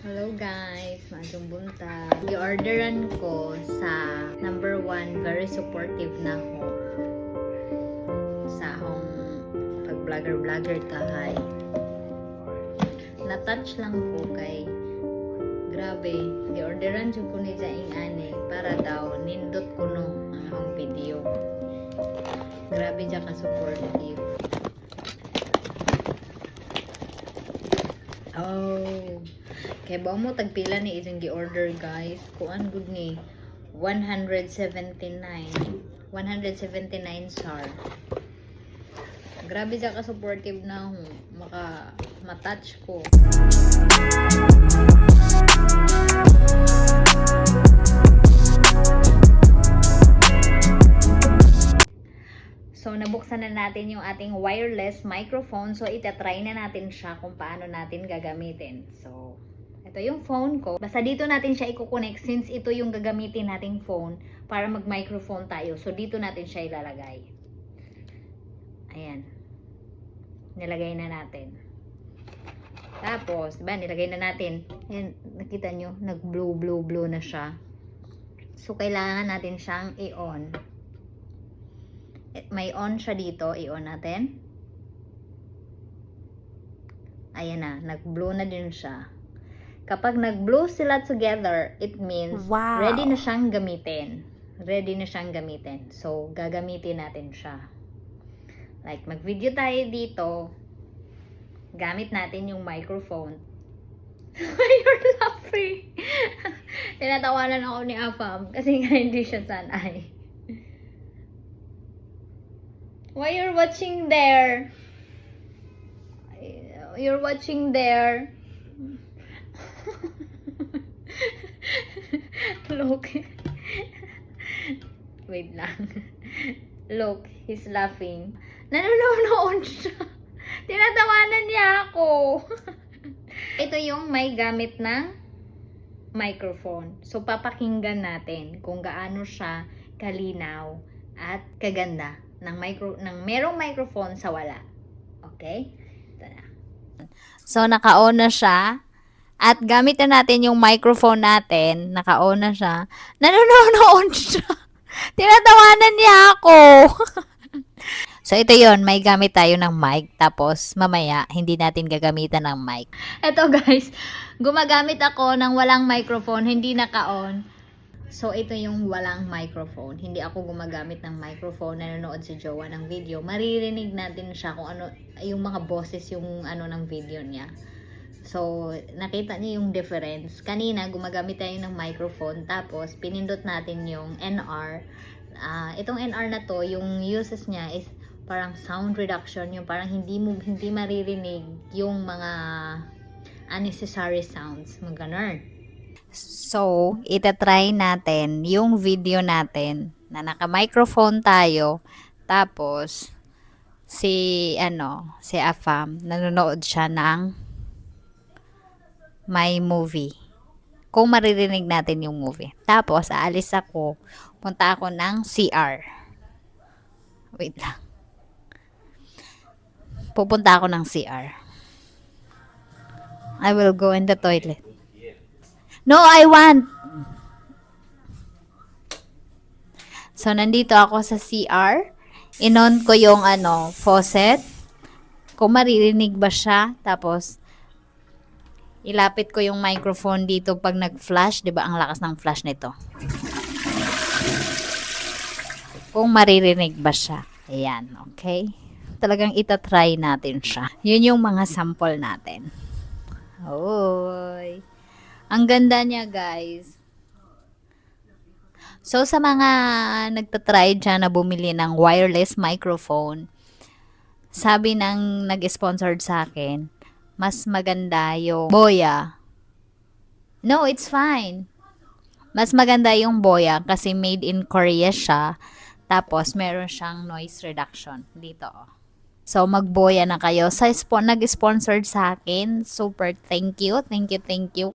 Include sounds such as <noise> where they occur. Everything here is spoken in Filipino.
Hello guys, Madong Bunta. I-orderan ko sa number one, very supportive na ho. Sa akong pag-vlogger-vlogger kahay. Na-touch lang ko kay grabe, i-orderan jud ko ni Jaing Ane para daw nindot ko no ang akong video. Grabe dyan ka supportive. Oh. Kaya ba mo tagpila ni itong gi-order guys? Kuan good ni 179. 179 star. Grabe siya ka supportive na. Maka matouch ko. So, nabuksan na natin yung ating wireless microphone. So, itatry na natin siya kung paano natin gagamitin. So, ito yung phone ko. Basta dito natin siya i-connect since ito yung gagamitin nating phone para mag-microphone tayo. So, dito natin siya ilalagay. Ayan. Nilagay na natin. Tapos, diba, nilagay na natin. Ayan, nakita nyo, nag-blue, blue, blue na siya. So, kailangan natin siyang i-on. Eh, May on siya dito. I-on natin. Ayan na. Nag-blue na din siya. Kapag nag-blue sila together, it means Wow. ready na siyang gamitin. Ready na siyang gamitin. So, gagamitin natin siya. Like, mag-video tayo dito. Gamit natin yung microphone. <laughs> Why you're laughing? <laughs> Tinatawanan ako ni Afam kasi nga hindi siya sanay. Why you're watching there? You're watching there. Look. <laughs> Wait lang. <laughs> Look, he's laughing. Nanonood siya. <laughs> Tinatawanan niya ako. Ito yung may gamit ng microphone. So, papakinggan natin kung gaano siya kalinaw at kaganda ng micro ng merong microphone sa wala. Okay? Ito na. So, naka-on na siya. At gamit na natin yung microphone natin. Naka-on na siya. Nanonood <laughs> siya. Tinatawanan niya ako. <laughs> so, ito yon May gamit tayo ng mic. Tapos, mamaya, hindi natin gagamitan ng mic. Ito guys, gumagamit ako ng walang microphone, hindi naka-on. So, ito yung walang microphone. Hindi ako gumagamit ng microphone. Nanonood si Jowa ng video. Maririnig natin siya kung ano, yung mga boses yung ano ng video niya. So, nakita niyo yung difference. Kanina, gumagamit tayo ng microphone. Tapos, pinindot natin yung NR. Ah, itong NR na to, yung uses niya is parang sound reduction. Yung parang hindi mo, hindi maririnig yung mga unnecessary sounds. Mga ganun. So, itatry natin yung video natin na naka-microphone tayo. Tapos, si, ano, si Afam, nanonood siya ng may movie. Kung maririnig natin yung movie. Tapos, aalis ako. Punta ako ng CR. Wait lang. Pupunta ako ng CR. I will go in the toilet. No, I want. So, nandito ako sa CR. Inon ko yung ano, faucet. Kung maririnig ba siya. Tapos, ilapit ko yung microphone dito pag nag-flash. 'di ba Ang lakas ng flash nito. Kung maririnig ba siya. Ayan, okay? Talagang itatry natin siya. Yun yung mga sample natin. Oy. Ang ganda niya, guys. So, sa mga nagtatry dyan na bumili ng wireless microphone, sabi ng nag-sponsored sa akin, mas maganda yung Boya. No, it's fine. Mas maganda yung Boya kasi made in Korea siya. Tapos, meron siyang noise reduction dito. oh. So, magboya na kayo. Sa spo- nag-sponsored sa akin, super thank you, thank you, thank you.